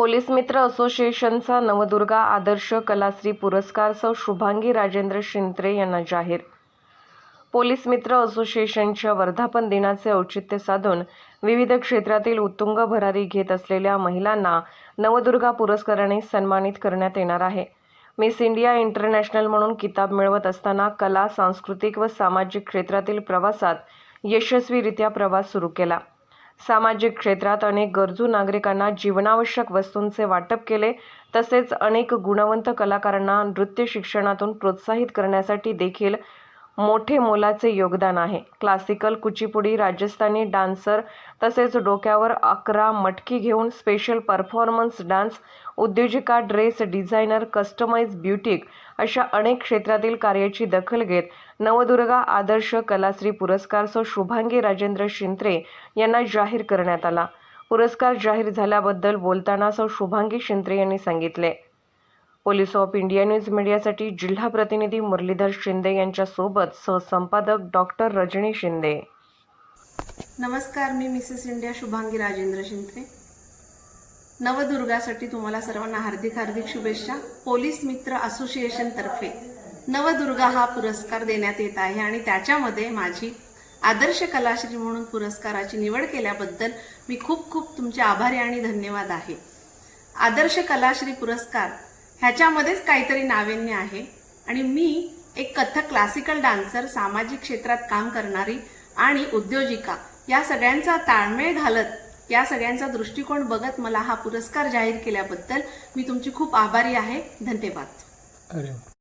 Police मित्र असोसिएशनचा नवदुर्गा आदर्श कलाश्री पुरस्कार सौ शुभांगी राजेंद्र शिंत्रे यांना जाहीर. पोलीस मित्र असोसिएशनच्या वर्धापन दिनाचे औचित्य साधून विविध क्षेत्रातील उत्तुंग भरारी घेत असलेल्या महिलांना नवदुर्गा पुरस्काराने सन्मानित करण्यात येणार आहे. मिस इंडिया इंटरनॅशनल म्हणून किताब मिळवत असताना कला सांस्कृतिक व सामाजिक क्षेत्रातील प्रवासात यशस्वीरित्या प्रवास सुरू केला. सामाजिक क्षेत्रात अनेक गरजू नागरिकांना जीवनावश्यक वस्तूंचे वाटप केले तसेच अनेक गुणवंत कलाकारांना नृत्य शिक्षणातून प्रोत्साहित करण्यासाठी देखील मोठे मोलाचे योगदान आहे. क्लासिकल कुचिपुडी राजस्थानी डान्सर तसेच डोक्यावर अकरा मटकी घेऊन स्पेशल परफॉर्मन्स डान्स उद्योजिका ड्रेस डिझायनर कस्टमाइज ब्युटिक अशा अनेक क्षेत्रातील कार्याची दखल घेत नवदुर्गा आदर्श कलाश्री पुरस्कार सो शुभांगी राजेंद्र शिंत्रे यांना जाहीर करण्यात आला. पुरस्कार जाहीर झाल्याबद्दल बोलताना सौ शुभांगी शिंत्रे यांनी सांगितले. पोलीस ऑफ इंडिया न्यूज मीडियासाठी जिल्हा प्रतिनिधी मुरलीधर शिंदे यांच्यासोबत सहसंपादक डॉक्टर रजनी शिंदे. नमस्कार मी मिसेस इंडिया शुभांगी राजेंद्र शिंदे. नवदुर्गासाठी तुम्हाला सर्वांना हार्दिक हार्दिक शुभेच्छा. पोलीस मित्र असोसिएशनतर्फे नवदुर्गा हा पुरस्कार देण्यात येत आहे आणि त्याच्यामध्ये माझी आदर्श कलाश्री म्हणून पुरस्काराची निवड केल्याबद्दल मी खूप खूप तुमचे आभारी आणि धन्यवाद आहे. आदर्श कलाश्री पुरस्कार ह्याच्यामध्येच काहीतरी नाविन्य आहे. आणि मी एक कथक क्लासिकल डान्सर सामाजिक क्षेत्रात काम करणारी आणि उद्योजिका या सगळ्यांचा ताळमेळ घालत या सगळ्यांचा दृष्टिकोन बघत मला हा पुरस्कार जाहीर केल्याबद्दल मी तुमची खूप आभारी आहे. धन्यवाद. अरे